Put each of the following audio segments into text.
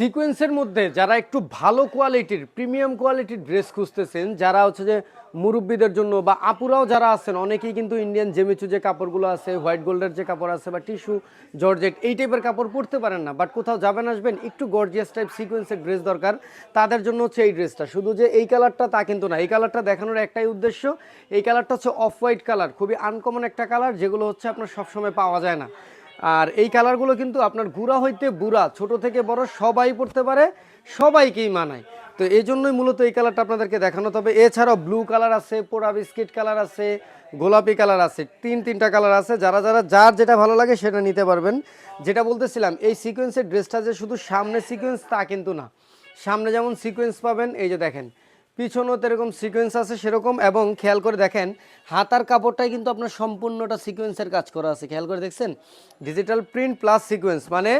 সিকোয়েন্সের মধ্যে যারা একটু ভালো কোয়ালিটির প্রিমিয়াম কোয়ালিটির ড্রেস খুঁজতেছেন, যারা হচ্ছে যে মুরব্বীদের জন্য বা আপুরাও যারা আছেন, অনেকেই কিন্তু ইন্ডিয়ান জেমিচু যে কাপড়গুলো আছে হোয়াইট গোল্ডের যে কাপড় আছে বা টিস্যু জর্জেট এই টাইপের কাপড় পরতে পারেন না। বাট কোথাও যাবেন, আসবেন, একটু গর্জিয়াস টাইপ সিকোয়েন্সের ড্রেস দরকার। তাদের জন্য হচ্ছে এই ড্রেসটা শুধু যে এই কালারটা তা কিন্তু না। এই কালারটা দেখানোর একটাই উদ্দেশ্য, এই কালারটা হচ্ছে অফ হোয়াইট কালার খুবই আনকমন একটা কালার যেগুলো হচ্ছে আপনার সবসময় পাওয়া যায় না। আর এই কালারগুলো কিন্তু আপনার গুড়া হইতে বুড়া, ছোট থেকে বড় সবাই পড়তে পারে, সবাইকেই মানায়। তো এই জন্যই মূলত এই কালারটা আপনাদেরকে দেখানো তবে এছাড়াও ব্লু কালার আছে, পোড়া বিস্কিট কালার আছে, গোলাপি কালার আছে, তিন তিনটা কালার আছে। যারা যারা, যার যেটা ভালো লাগে সেটা নিতে পারবেন। যেটা বলতেছিলাম, এই সিকোয়েন্সের ড্রেসটা যে শুধু সামনে সিকোয়েন্স তা কিন্তু না। সামনে যেমন সিকোয়েন্স পাবেন, এই যে দেখেন পিছনেও তো এরকম সিকোয়েন্স আছে সেরকম এবং খেয়াল করে দেখেন, হাতার কাপড়টাই কিন্তু আপনার সম্পূর্ণটা সিকোয়েন্সের কাজ করা আছে। খেয়াল করে দেখছেন? ডিজিটাল প্রিন্ট প্লাস সিকোয়েন্স মানে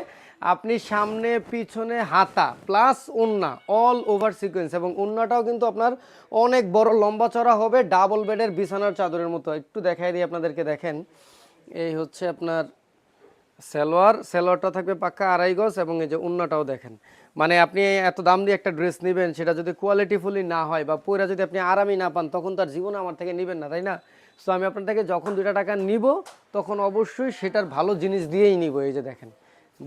আপনি সামনে, পিছনে হাতা প্লাস ওন্না অল ওভার সিকোয়েন্স এবং ওন্নাটাও কিন্তু আপনার অনেক বড় লম্বা চড়া হবে ডাবল বেডের বিছানার চাদরের মতো। একটু দেখাই দিই আপনাদেরকে, দেখেন। এই হচ্ছে আপনার সালোয়ার, সেলোয়ারটা থাকবে পাক্কা আড়াই গজ এবং এই যে উন্নাটাও দেখেন। মানে আপনি এত দাম দিয়ে একটা ড্রেস নেবেন, সেটা যদি কোয়ালিটিফুলি না হয় বা পুরা যদি আপনি আরামই না পান, তখন তার জীবন আমার থেকে নেবেন না, তাই না? সো আমি আপনার থেকে যখন দুটা টাকা নিব, তখন অবশ্যই সেটার ভালো জিনিস দিয়েই নিব, এই যে দেখেন।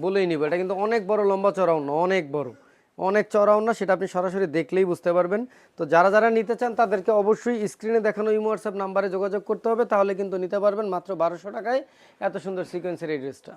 বলেই নিব, এটা কিন্তু অনেক বড় লম্বা চড়াও না, অনেক বড়। অনেক চড়াও না, সেটা আপনি সরাসরি দেখলেই বুঝতে পারবেন। তো যারা যারা নিতে চান তাদেরকে অবশ্যই স্ক্রিনে দেখানো ইমো হোয়াটসঅ্যাপ নাম্বারে যোগাযোগ করতে হবে, তাহলে কিন্তু নিতে পারবেন মাত্র বারোশো টাকায় এত সুন্দর সিকোয়েন্সের এই ড্রেসটা